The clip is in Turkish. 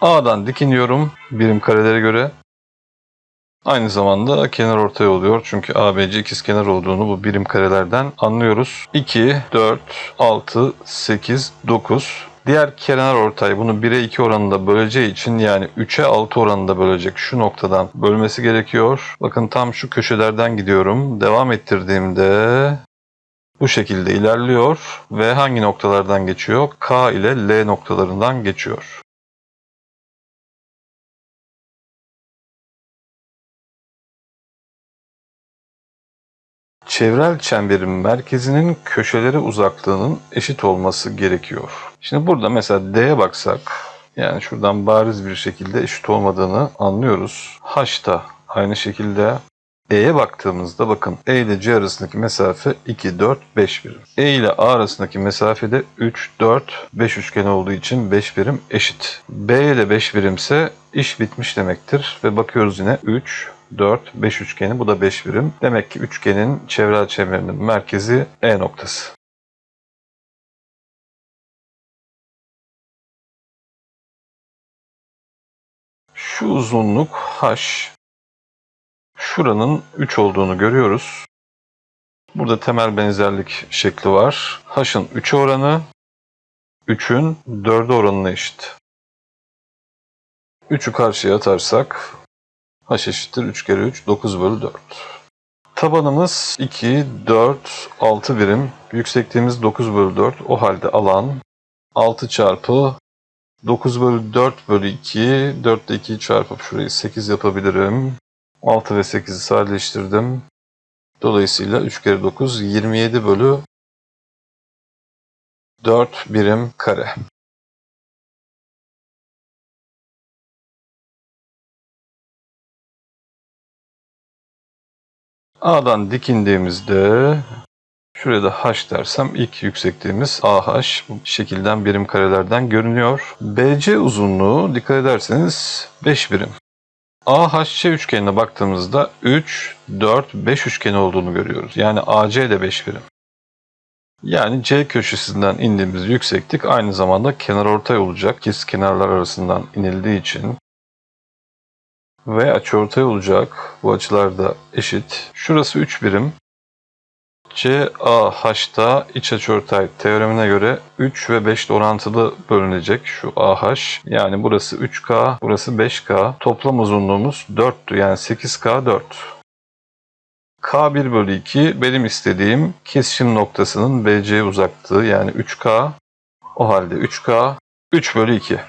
A'dan dikiniyorum birim karelere göre. Aynı zamanda kenar ortay oluyor. Çünkü ABC ikizkenar olduğunu bu birim karelerden anlıyoruz. 2, 4, 6, 8, 9. Diğer kenar ortay bunu 1'e 2 oranında böleceği için yani 3'e 6 oranında bölecek şu noktadan bölmesi gerekiyor. Bakın tam şu köşelerden gidiyorum. Devam ettirdiğimde bu şekilde ilerliyor ve hangi noktalardan geçiyor? K ile L noktalarından geçiyor. Çevrel çemberin merkezinin köşelere uzaklığının eşit olması gerekiyor. Şimdi burada mesela D'ye baksak, yani şuradan bariz bir şekilde eşit olmadığını anlıyoruz. H da aynı şekilde E'ye baktığımızda bakın E ile C arasındaki mesafe 2, 4, 5 birim. E ile A arasındaki mesafe de 3, 4, 5 üçgen olduğu için 5 birim eşit. B ile 5 birimse iş bitmiş demektir. Ve bakıyoruz yine 3, 4, 5 üçgeni bu da 5 birim. Demek ki üçgenin çevrel çemberinin merkezi E noktası. Şu uzunluk H. Şuranın 3 olduğunu görüyoruz. Burada temel benzerlik şekli var. H'ın 3'e oranı 3'ün 4'e oranına eşit. 3'ü karşıya atarsak h eşittir 3 kere 3 9 bölü 4. Tabanımız 2, 4, 6 birim. Yüksekliğimiz 9 bölü 4. O halde alan 6 çarpı 9 bölü 4 bölü 2. 4 ile 2'yi çarpıp şurayı 8 yapabilirim. 6 ve 8'i sadeleştirdim. Dolayısıyla 3 kere 9 27 bölü 4 birim kare. A'dan dikindiğimizde şuraya da H dersem ilk yüksekliğimiz AH bu şekilden birim karelerden görünüyor. BC uzunluğu dikkat ederseniz 5 birim. AHC üçgenine baktığımızda 3, 4, 5 üçgeni olduğunu görüyoruz. Yani AC de 5 birim. Yani C köşesinden indiğimiz yükseklik aynı zamanda kenar ortay olacak. İkiz kenarlar arasından inildiği için ve açıortay olacak. Bu açılar da eşit. Şurası 3 birim. CAH'da iç açıortay teoremine göre 3 ve 5 ile orantılı bölünecek şu AH. Yani burası 3K, burası 5K. Toplam uzunluğumuz 4'tü yani 8K 4. K1 bölü 2 benim istediğim kesişim noktasının BC uzaklığı yani 3K. O halde 3K 3 bölü 2.